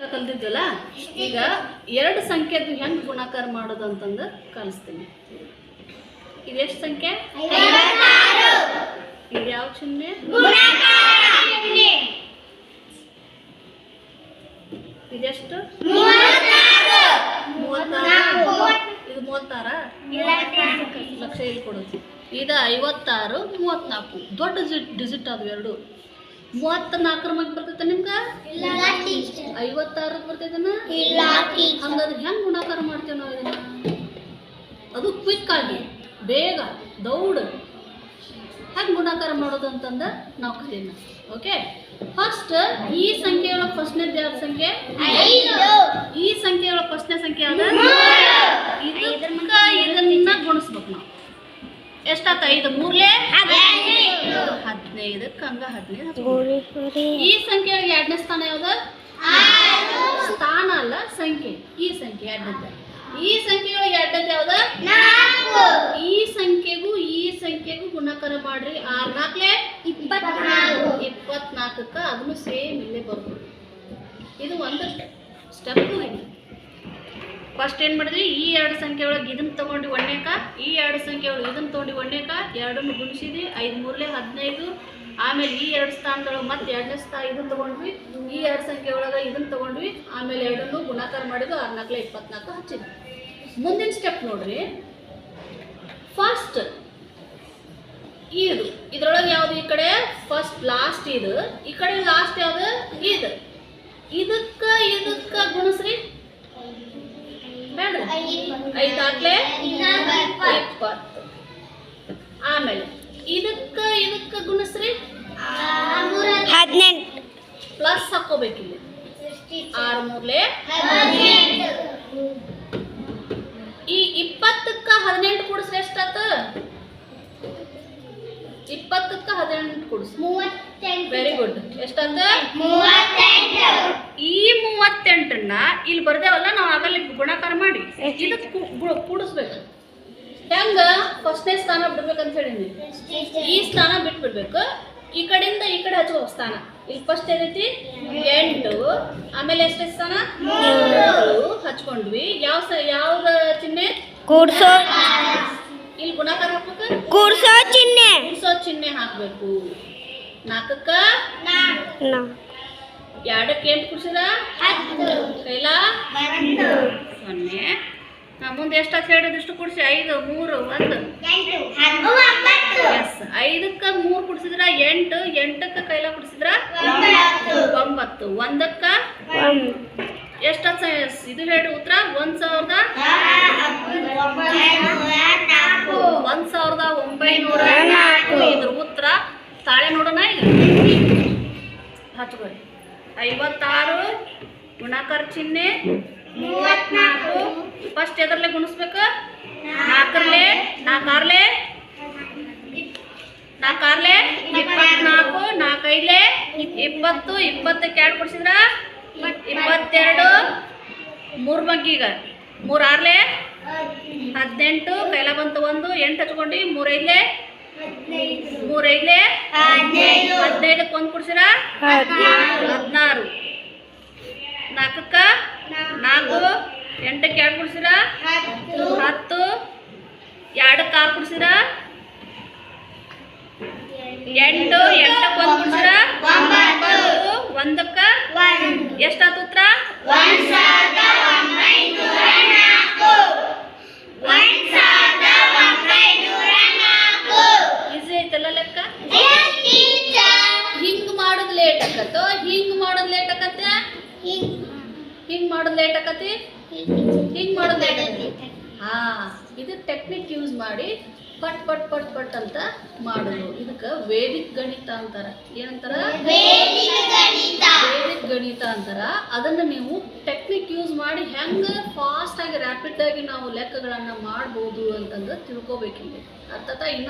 ಕಲ್ತಿದ್ವಲ್ಲ ಈಗ ಎರಡು ಸಂಖ್ಯೆದು ಹೆಂಗೆ ಗುಣಾಕಾರ ಮಾಡೋದು ಅಂತಂದು ಕಲಿಸ್ತೀನಿ. ಇದೆಷ್ಟು ಸಂಖ್ಯೆ? ಇದು ಯಾವ ಚಿಹ್ನೆ? ಇದೆಷ್ಟು ಇದು ಮೂವತ್ತಾರ. ಲಕ್ಷ ಇಲ್ಲಿ ಕೊಡೋದು ಇದು ಐವತ್ತಾರು ಮೂವತ್ನಾಲ್ಕು ದೊಡ್ಡ ಡಿಜಿಟ್ ಅದು ಎರಡು. ಮೂವತ್ತ ನಾಲ್ಕರ ಮಗ್ ಬರ್ತೈತೆ ನಿಮ್ಗೆ ಐವತ್ತಾರು ಬರ್ತೈತನ ಹಂಗಾದ್ರೆ ಹೆಂಗೆ ಗುಣಾಕಾರ ಮಾಡ್ತೇವೆ ನಾವು ಇದನ್ನ? ಅದು ಕ್ವಿಕ್ ಆಗಿ ಬೇಗ ದೌಡ್ ಹೆಂಗೆ ಗುಣಾಕಾರ ಮಾಡೋದು ಅಂತಂದ ನಾವು ಕಲಿಯೋಣ ಓಕೆ ಫಸ್ಟ್ ಈ ಸಂಖ್ಯೆ ಒಳಗೆ ಫಸ್ಟ್ನೇದು ಯಾವ ಸಂಖ್ಯೆ? ಈ ಸಂಖ್ಯೆ ಒಳಗೆ ಫಸ್ಟ್ನೇ ಸಂಖ್ಯೆ ಅದ ಇದಕ್ಕ ಇದನ್ನ ಗುಣಿಸ್ಬೇಕು ನಾವು. ಎಷ್ಟಾತ ಐದು ಮೂರ್ಲೆ ಹದಿನೈದಕ್ಕೆ ಹಂಗ ಹದಿನೈದು ಈ ಸಂಖ್ಯೆ ಎರಡನೇ ಸ್ಥಾನ ಯಾವ್ದು? ಸ್ಥಾನ ಅಲ್ಲ ಸಂಖ್ಯೆ. ಈ ಸಂಖ್ಯೆ ಎರಡನೇದ ಈ ಸಂಖ್ಯೆ ಒಳಗೆ ಎರಡನೇದು ಯಾವ್ದು? ಈ ಸಂಖ್ಯೆಗೂ ಈ ಸಂಖ್ಯೆಗೂ ಗುಣಾಕಾರ ಮಾಡ್ರಿ. ಆರ್ ನಾಲ್ಕಲೆ ಇಪ್ಪತ್ನಾಲ್ಕಕ್ಕ ಅದನ್ನು ಸೇಮ್ ಇಲ್ಲೇ ಬರ್ಬೋದು ಇದು ಒಂದು ಸ್ಟೆಪ್ ಇದೆ. ಫಸ್ಟ್ ಏನು ಮಾಡಿದ್ವಿ? ಈ ಎರಡು ಸಂಖ್ಯೆ ಒಳಗೆ ಇದನ್ನು ತೊಗೊಂಡು ಒಣ್ಣೆಕ ಈ ಎರಡು ಸಂಖ್ಯೆ ಒಳಗೆ ಇದನ್ನು ತೊಗೊಂಡು ಒಣ್ಣೆಕ ಎರಡನ್ನು ಗುಣಿಸಿದ್ವಿ, ಐದು ಮೂರಲೆ ಹದಿನೈದು. ಆಮೇಲೆ ಈ ಎರಡು ಸ್ಥಾನದೊಳಗೆ ಮತ್ತೆ ಎರಡನೇ ಸ್ಥಾನ ಇದನ್ನು ತಗೊಂಡ್ವಿ. ಈ ಎರಡು ಸಂಖ್ಯೆ ಒಳಗೆ ಇದನ್ನು ತಗೊಂಡ್ವಿ. ಆಮೇಲೆ ಎರಡನ್ನು ಗುಣಾಕಾರ ಮಾಡಿದ್ದು ಆರು ನಾಲ್ಕಲೆ ಇಪ್ಪತ್ನಾಲ್ಕು ಹಚ್ಚಿದ್ವಿ. ಮುಂದಿನ ಸ್ಟೆಪ್ ನೋಡ್ರಿ. ಫಸ್ಟ್ ಇದು ಇದ್ರೊಳಗೆ ಯಾವುದು ಈ ಕಡೆ? ಫಸ್ಟ್ ಲಾಸ್ಟ್ ಇದು ಈ ಕಡೆ ಲಾಸ್ಟ್ ಯಾವುದು? ಇದು ಇದಕ್ಕ ಇದಕ್ಕ ಗುಣಿಸ್ರಿ. ಐದಾಗ್ಲೆ ಇಪ್ಪತ್ತು ಆಮೇಲೆ ಇದಕ್ಕ ಇದಕ್ಕ ಗುಣಸ್ರಿ? ಹದಿನೆಂಟು. ಪ್ಲಸ್ ಹಾಕೋಬೇಕಿಲ್ಲಿ ಆರು ಮೂರ್ಲೆ ಈ ಇಪ್ಪತ್ತಕ್ಕ ಹದಿನೆಂಟು ಕೂಡಿಸ್ರಿ ಎಷ್ಟಾತ? ಇಪ್ಪತ್ತಕ್ಕ ಹದಿನೆಂಟು ಕೂಡಿಸ್ರಿ ವೆರಿ ಗುಡ್ ಎಷ್ಟಾತ? ಈ ಮೂವತ್ತೆಂಟನ್ನ ಇಲ್ಲಿ ಬರ್ದೇವಲ್ಲ ನಾವು ಆಗಲ್ಲಿ ಗುಣಾಕಾರ ಮಾಡಿ. ಇದಕ್ಕೆ ಕೂಡಿಸ್ಬೇಕು. ಹೆಂಗ? ಫಸ್ಟ್ನೇ ಸ್ಥಾನ ಬಿಡ್ಬೇಕಂತ ಹೇಳೀನಿ ಈ ಸ್ಥಾನ ಬಿಟ್ಬಿಡ್ಬೇಕು. ಈ ಕಡೆಯಿಂದ ಈ ಕಡೆ ಹಚ್ಚುವ ಸ್ಥಾನ. ಇಲ್ಲಿ ಫಸ್ಟ್ ಏನೈತಿ? ಎಂಟು. ಆಮೇಲೆ ಎಷ್ಟೇ ಸ್ಥಾನ? ಮೂರು. ಹಚ್ಕೊಂಡ್ವಿ. ಯಾವ ಯಾವ ಯಾವ್ದ ಚಿಹ್ನೆ? ಕೂಡ್ಸೋ ಇಲ್ಲಿ ಗುಣಾಕಾರ ಹಾಕ್ಬೇಕು? ಕೂಡ್ಸೋ ಚಿಹ್ನೆ. ಕೂಡ್ಸೋ ಚಿಹ್ನೆ ಹಾಕ್ಬೇಕು. ನಾಲ್ಕಕ್ಕ? ಎರಡಕ್ಕೆ ಎಂಟು ಕುಡ್ಸಿದ ಕೈಲ? ಸೊನ್ನೆ. ಮುಂದೆ ಎಷ್ಟಾತ್ ಹೇಳಿದ್ರು ಇಷ್ಟು ಕುಡ್ಸಿ? ಐದು ಮೂರು ಒಂದು. ಎಸ್ ಐದಕ್ಕೆ ಮೂರು ಕುಡಿಸಿದ್ರ? ಎಂಟು. ಎಂಟಕ್ಕೆ ಕೈಲ ಕುಡಿಸಿದ್ರ? ಒಂಬತ್ತು. ಒಂದಕ್ಕ? ಎಷ್ಟಾತ್ ಇದು ಹೇಳಿ ಉತ್ತರ? ಒಂದು ಸಾವಿರದ ಒಂದು ಸಾವಿರದ ಒಂಬೈನೂರ ನಾಲ್ಕು. ಇದ್ರ ಉತ್ತರ ತಾಳೆ ನೋಡೋಣ ಹಚ್ಕೊಳ್ಳಿ ಐವತ್ತಾರು. ಗುಣಾಕಾರ ಚಿಹ್ನೆ. ಮೂವತ್ನಾಲ್ಕು ಫಸ್ಟ್ ಎದರ್ಲೆ ಗುಣಿಸ್ಬೇಕು? ನಾಲ್ಕರ್ಲೆ ನಾಲ್ಕಾರ್ಲೆ ನಾಲ್ಕಾರ್ಲೆ ಇಪ್ಪತ್ನಾಲ್ಕು ನಾಲ್ಕೈದ್ಲೆ. ಇಪ್ಪತ್ತು. ಇಪ್ಪತ್ತಕ್ಕೆ ಎರಡು ಕೊಡ್ಸಿದ್ರ? ಇಪ್ಪತ್ತೆರಡು. ಮೂರು ಮಗ್ಗೀಗ ಮೂರು ಆರ್ಲೆ ಹದಿನೆಂಟು. ಕೈಲ ಬಂತು ಒಂದು. ಎಂಟು ಹಚ್ಕೊಂಡು. ಮೂರೈದ್ಲೆ. ಮೂರೈದ್ಲೆ ಹದಿನೈದಕ್ಕೆ ಒಂದು ಕೊಡ್ಸಿರ? ಹದಿನಾರು. ನಾಲ್ಕಕ್ಕ? ನಾಲ್ಕು. ಎಂಟಕ್ಕೆ ಎರಡು ಕೊಡ್ಸಿರ? ಹತ್ತು. ಎರಡಕ್ಕೆ ಆರು ಕೊಡ್ಸಿರ? ಎಂಟು. ಎಂಟಕ್ಕೆ ಒಂದು ಕೊಡ್ಸಿರ? ಒಂದಕ್ಕೆ? ಒಂದಕ್ಕ ಎಷ್ಟಾತು ಉತ್ತರ? ಲೇಟ್ ಆಕತ್ತೋ ಹಿಂಗ್ ಮಾಡೋದ್ ಲೇಟ್ ಆಕತ್ತೆ ಹಿಂಗ್ ಮಾಡೋದ್ ಲೇಟ್ ಆಕತಿ ಹಿಂಗ್ ಮಾಡೋದ್ ಲೇಟ್ ಆಕತಿ ಹಾ ಇದು ಟೆಕ್ನಿಕ್ ಯೂಸ್ ಮಾಡಿ ಪಟ್ ಪಟ್ ಪಟ್ ಪಟ್ ಅಂತ ಮಾಡೋದು. ಇದಕ್ಕೆ ವೇದಿಕ್ ಗಣಿತ ಅಂತಾರ. ಏನಂತಾರ? ವೇದಿಕ್ ಗಣಿತ. ಅಂತಾರ. ಅದನ್ನ ನೀವು ಟೆಕ್ನಿಕ್ ಯೂಸ್ ಮಾಡಿ ಹೆಂಗ ಫಾಸ್ಟ್ ಆಗಿ ರ್ಯಾಪಿಡ್ ಆಗಿ ನಾವು ಲೆಕ್ಕಗಳನ್ನ ಮಾಡ್ಬೋದು ಅಂತಂದ್ರೆ ತಿಳ್ಕೊಬೇಕಿಲ್ಲ. ಅರ್ಥಾತ ಇನ್ನೊಂದು